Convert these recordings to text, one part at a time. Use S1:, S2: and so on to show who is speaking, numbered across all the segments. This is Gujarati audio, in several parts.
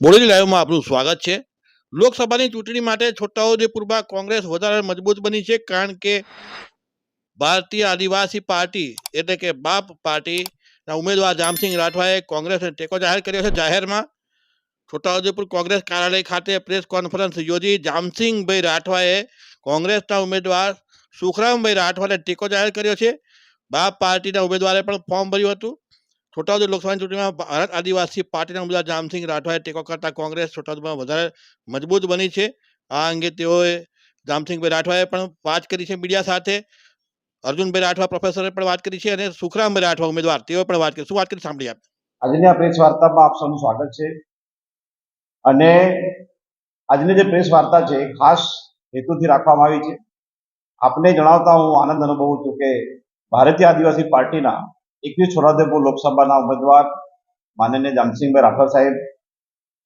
S1: બોડેલી લાઈવમાં આપનું સ્વાગત છે. લોકસભાની ચૂંટણી માટે છોટાઉદેપુરમાં કોંગ્રેસ વધારે મજબૂત બની છે કારણ કે ભારતીય આદિવાસી પાર્ટી એટલે કે બાપ પાર્ટીના ઉમેદવાર જામસિંહ રાઠવાએ કોંગ્રેસને ટેકો જાહેર કર્યો છે. જાહેરમાં છોટાઉદેપુર કોંગ્રેસ કાર્યાલય ખાતે પ્રેસ કોન્ફરન્સ યોજી જામસિંહભાઈ રાઠવાએ કોંગ્રેસના ઉમેદવાર સુખરામભાઈ રાઠવાને ટેકો જાહેર કર્યો છે. બાપ પાર્ટીના ઉમેદવારે પણ ફોર્મ ભર્યું હતું. છોટાઉદેપુર લોકસભાની ચૂંટણીમાં ભારત આદિવાસી પાર્ટીના ઉમેદવાર જામસિંહ રાઠવાએ ટેકો કરતા કોંગ્રેસ છોટાઉદેપુરમાં વધારે મજબૂત બની છે. આ અંગે તેઓએ જામસિંહભાઈ રાઠવાએ પણ વાત કરી છે મીડિયા સાથે. અર્જુનભાઈ રાઠવા પ્રોફેસરે પણ વાત કરી છે અને સુખરામભાઈ રાઠવા ઉમેદવાર તેઓ પણ વાત કરી. શું વાત કરી સાંભળી આપ?
S2: આજની આ પ્રેસ વાર્તામાં આપ સૌનું સ્વાગત છે. અને આજની જે પ્રેસ વાર્તા છે ખાસ હેતુથી રાખવામાં આવી છે. આપને જણાવતા હું આનંદ અનુભવું છું કે ભારતીય આદિવાસી પાર્ટીના એકવીસ છોટાઉદેપુર લોકસભાના ઉમેદવાર માનનીય જામસિંહભાઈ રાઠવા સાહેબ,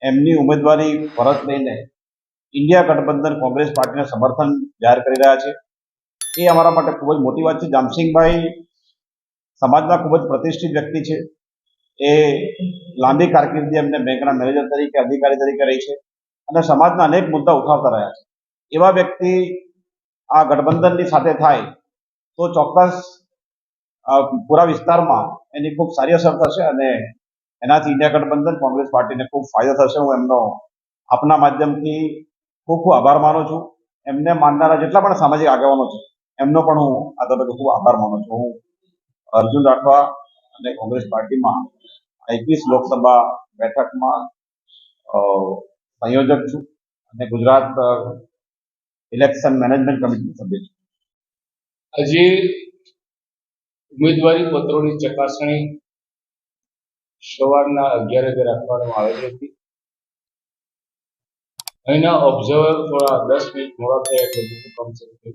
S2: એમની ઉમેદવારી પરત લઈને ઇન્ડિયા ગઠબંધન કોંગ્રેસ પાર્ટીને સમર્થન જાહેર કરી રહ્યા છે. એ અમારા માટે ખૂબ જ મોટી વાત છે. જામસિંહભાઈ સમાજના ખૂબ જ પ્રતિષ્ઠિત વ્યક્તિ છે. એ લાંબી કારકિર્દી એમને બેંકના મેનેજર તરીકે, અધિકારી તરીકે રહી છે અને સમાજના અનેક મુદ્દા ઉઠાવતા રહ્યા છે. એવા વ્યક્તિ આ ગઠબંધનની સાથે થાય તો ચોક્કસ પૂરા વિસ્તારમાં એની ખૂબ સારી અસર થશે અને એનાથી ઇન્ડિયા ગઠબંધન કોંગ્રેસ પાર્ટીને ખૂબ ફાયદો થશે. હું એમનો આપના માધ્યમથી ખૂબ ખૂબ આભાર માનું છું. એમને માનનારા જેટલા પણ સામાજિક આગેવાનો છે, એમનો પણ હું આ તબક્કે ખૂબ આભાર માનું છું. હું અર્જુન રાઠવા અને કોંગ્રેસ પાર્ટીમાં એકવીસ લોકસભા બેઠકમાં સંયોજક છું અને ગુજરાત ઇલેક્શન મેનેજમેન્ટ કમિટીનો સભ્ય છું.
S3: આજે ઉમેદવારી પત્રોની ચકાસણી સવારના અગિયાર વાગે રાખવામાં આવેલી હતી. અહીંના ઓબ્ઝર્વર થોડા દસ મિનિટ મોડા થયા એટલે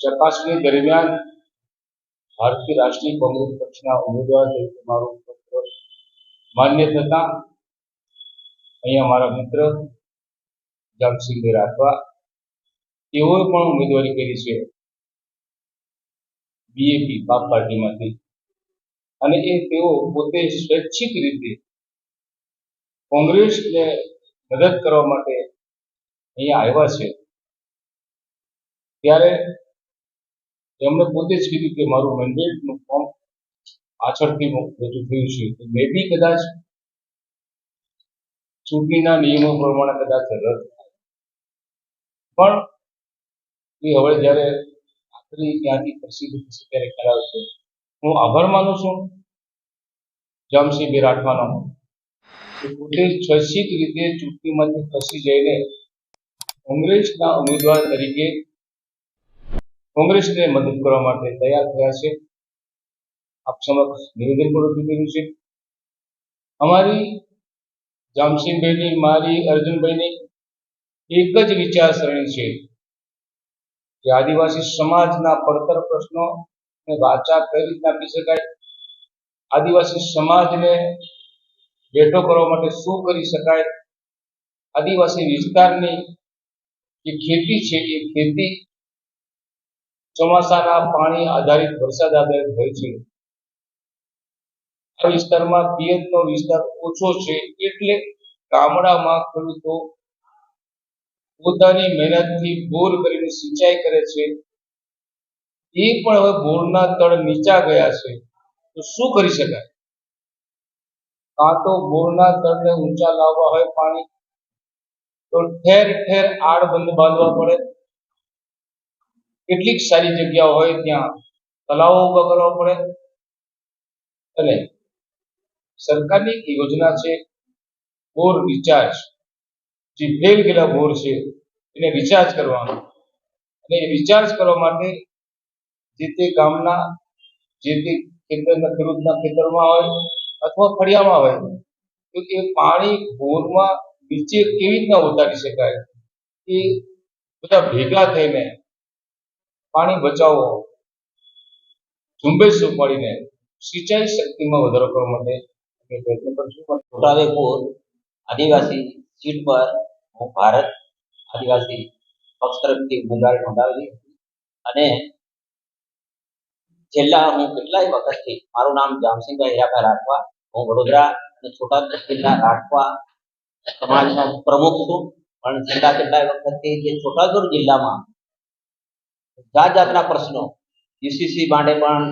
S3: ચકાસણી દરમિયાન ભારતીય રાષ્ટ્રીય કોંગ્રેસ પક્ષના ઉમેદવાર તરીકે મારો પત્ર માન્ય થતા અહીંયા મારા મિત્ર જામસિંહભાઈ રાઠવા, તેઓએ પણ ઉમેદવારી કરી છે. બીએપી, બાપ પાર્ટીમાંથી. અને એ તેઓ પોતે સ્વૈચ્છિક રીતે કોંગ્રેસને મદદ કરવા માટે અહીંયા આવ્યા છે. ત્યારે એમણે પોતે જ કીધું કે મારું મેન્ડેટનું ફોર્મ પાછળથી રજૂ થયું છે. તો મે બી કદાચ ચૂંટણીના નિયમો પ્રમાણે કદાચ રદ થાય. પણ એ હવે જ્યારે ત્યાંથી પ્રસિદ્ધ થશે ત્યારે કરાવશે. હું આભાર માનું છું. જામસિંહ રાઠવાનો પોતે સ્વૈચ્છિક રીતે ચૂંટણીમાંથી ખસી જઈને કોંગ્રેસના ઉમેદવાર તરીકે કોંગ્રેસને મદદ કરવા માટે તૈયાર થયા છે. આપ સમક્ષ નિવેદન પણ રજૂ કર્યું છે. અમારી જામસિંહભાઈની મારી અર્જુનભાઈની એક જ વિચારસરણી છે. કે આદિવાસી સમાજના પડતર પ્રશ્નો વાચા કઈ રીતના આપી શકાય આદિવાસી સમાજને બેઠો કરવા માટે શું કરી શકાય? આદિવાસી વિસ્તારની જે ખેતી છે, એ ખેતી ચોમાસાના પાણી આધારિત વરસાદ આધારિત હોય છે. આ વિસ્તારમાં પિયતનો વિસ્તાર ઓછો છે એટલે ગામડામાં ખેડૂતો પોતાની મહેનતથી બોર કરીને સિંચાઈ કરે છે. એ પણ હવે બોરના તળ નીચા ગયા છે. તો શું કરી શકાય? કાં તો બોરના તળને ઊંચા લાવવા હોય પાણી, તો ઠેર ઠેર આડબંધ બાંધવા પડે. કેટલીક સારી જગ્યાઓ હોય ત્યાં તલાવો ઊભા કરવા પડે. અને સરકારની યોજના છે, બોર રિચાર્જ. જે ફેલ ગયેલા બોર છે, એને રિચાર્જ કરવાનો. અને એ રિચાર્જ કરવા માટે જે તે ગામના, જે તે ખેતરના, ખેડૂતના ખેતરમાં હોય અથવા ફળિયામાં હોય, તો એ પાણી બોરમાં નીચે કેવી રીતના ઉતારી શકાય? એ બધા ભેગા થઈને પાણી બચાવો, ઝુંબેશ ઉપાડીને સિંચાઈ શક્તિમાં વધારો કરવા માટે પ્રયત્ન કરશું.
S4: આદિવાસી સીટ પર હું ભારત આદિવાસી પક્ષ તરફથી ઉમેદવારી નોંધાવેલી અને છેલ્લા હું કેટલાય વખતથી મારું નામ જામસિંહભાઈ હીરાભાઈ રાઠવા, હું વડોદરા અને છોટાઉદેપુર જિલ્લા રાઠવા સમાજનો પ્રમુખ છું. પણ છેલ્લા કેટલાય વખતથી જે છોટાઉદેપુર જિલ્લામાં જાત જાતના પ્રશ્નો, યુસીસી માટે પણ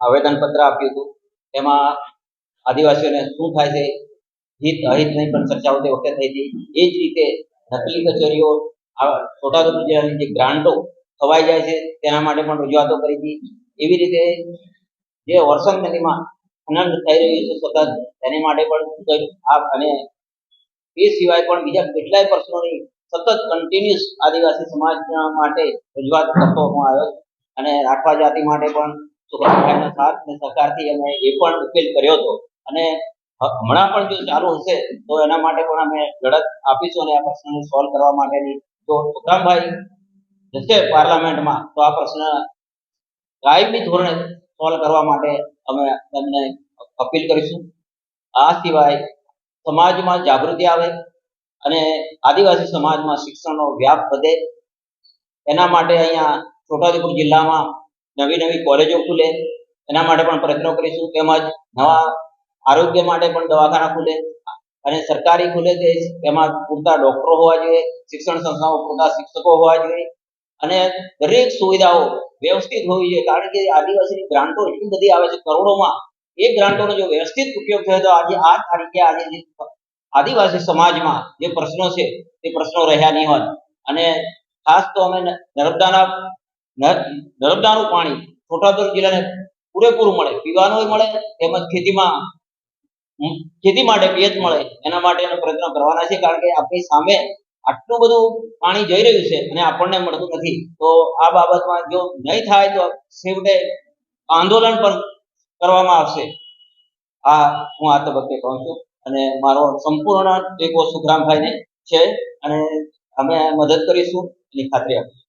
S4: આવેદનપત્ર આપ્યું હતું. તેમાં આદિવાસીઓને શું થાય છે હિત, અહિત નહીં, પણ ચર્ચાઓ તે વખતે થઈ હતી. એ જ રીતે નકલી કચેરીઓ છોટાઉદેપુર જિલ્લાની જે ગ્રાન્ટો ખવાઈ જાય છે, તેના માટે પણ રજૂઆતો કરી હતી. એવી રીતે જે વર્ષન નદીમાં ખનન થઈ રહ્યું છે સતત, તેની માટે પણ આ અને એ સિવાય પણ બીજા કેટલાય પ્રશ્નોની સતત કન્ટિન્યુઅસ આદિવાસી સમાજ માટે રજૂઆત કરતો આવ્યો અને રાઠવા જાતિ માટે પણ સુખરામભાઈના સાથ અને સહકારથી અમે એ પણ ઉકેલ કર્યો હતો. અને હમણાં પણ જો ચાલુ હશે, તો એના માટે પણ અમે લડત આપીશું અને આ પ્રશ્નને સોલ્વ કરવા માટેની જો સુખરામભાઈ જશે પાર્લામેન્ટમાં, તો આ પ્રશ્ન કાયમી ધોરણે સોલ્વ કરવા માટે અમે તમને અપીલ કરીશું. આ સિવાય સમાજમાં જાગૃતિ આવે અને આદિવાસી સમાજમાં શિક્ષણનો વ્યાપ વધે. એના માટે અહીંયા છોટાઉદેપુર જિલ્લામાં નવી નવી કોલેજો ખુલે. એના માટે પણ પ્રયત્નો કરીશું. તેમજ નવા આરોગ્ય માટે પણ દવાખાના ખુલે. અને સરકારી ખુલે તે એમાં પૂરતા ડોક્ટરો હોવા જોઈએ, શિક્ષણ સંસ્થાઓ પૂરતા શિક્ષકો હોવા જોઈએ. અને દરેક સુવિધાઓ વ્યવસ્થિત હોવી જોઈએ, કારણ કે આદિવાસીની ગ્રાન્ટો એટલી બધી આવે છે, કરોડોમાં. એ ગ્રાન્ટોનો જો વ્યવસ્થિત ઉપયોગ થયો તો આજે આ તારીખે આજે આદિવાસી સમાજમાં જે પ્રશ્નો છે, તે પ્રશ્નો રહ્યા નહીં હોત. અને ખાસ તો અમે નર્મદાના નર્મદાનું પાણી છોટાઉદેપુર જિલ્લાને પૂરેપૂરું મળે, પીવાનું મળે, તેમજ ખેતીમાં ખેતી માટે પિયત મળે. એના માટેનો પ્રયત્ન કરવાના છે. કારણ કે આપણી સામે આટલું બધું પાણી જઈ રહ્યું છે અને આપણને મળતું નથી. તો આ બાબતમાં જો નહીં થાય તો છેવટે આંદોલન પણ કરવામાં આવશે. આ હું આ તબક્કે કહું છું. અને મારો સંપૂર્ણ ટેકો સુખરામભાઈને છે. અને અમે મદદ કરીશું. એની ખાતરી આપીશું.